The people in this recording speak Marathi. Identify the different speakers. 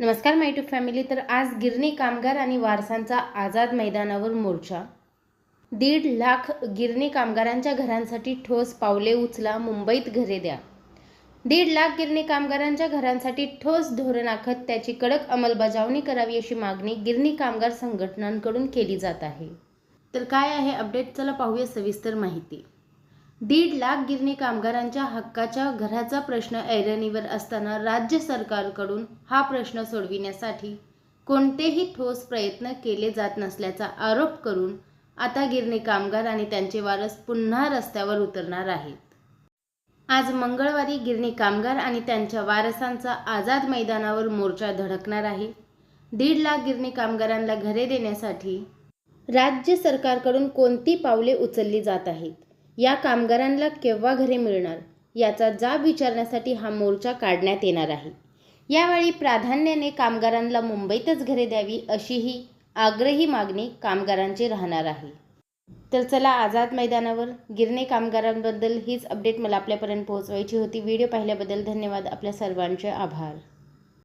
Speaker 1: नमस्कार माय ट्यूब फॅमिली तर आज गिरणी कामगार आणि वारसांचा आझाद मैदानावर मोर्चा. दीड लाख गिरणी कामगारांच्या घरांसाठी ठोस पावले उचला मुंबईत घरे द्या. दीड लाख गिरणी कामगारांच्या घरांसाठी ठोस धोरण आखत त्याची कडक अंमलबजावणी करावी अशी मागणी गिरणी कामगार संघटनांकडून केली जात आहे. तर काय आहे अपडेट चला पाहूया सविस्तर माहिती. दीड लाख गिरणी कामगारांच्या हक्काच्या घराचा प्रश्न ऐरणीवर असताना राज्य सरकारकडून हा प्रश्न सोडविण्यासाठी कोणतेही ठोस प्रयत्न केले जात नसल्याचा आरोप करून आता गिरणी कामगार आणि त्यांचे वारस पुन्हा रस्त्यावर उतरणार आहेत. आज मंगळवारी गिरणी कामगार आणि त्यांच्या वारसांचा आझाद मैदानावर मोर्चा धडकणार आहे. दीड लाख गिरणी कामगारांना घरे देण्यासाठी राज्य सरकारकडून कोणती पावले उचलली जात आहेत? या कामगारांना केव्हा घरे मिळणार? याचा जाब विचारण्यासाठी हा मोर्चा काढण्यात येणार आहे. यावेळी प्राधान्याने कामगारांना मुंबईतच घरे द्यावी अशीही आग्रही मागणी कामगारांची राहणार आहे. तर चला आझाद मैदानावर गिरणे कामगारांबद्दल हीच अपडेट मला आपल्यापर्यंत पोहोचवायची होती. व्हिडिओ पाहिल्याबद्दल धन्यवाद. आपल्या सर्वांचे आभार.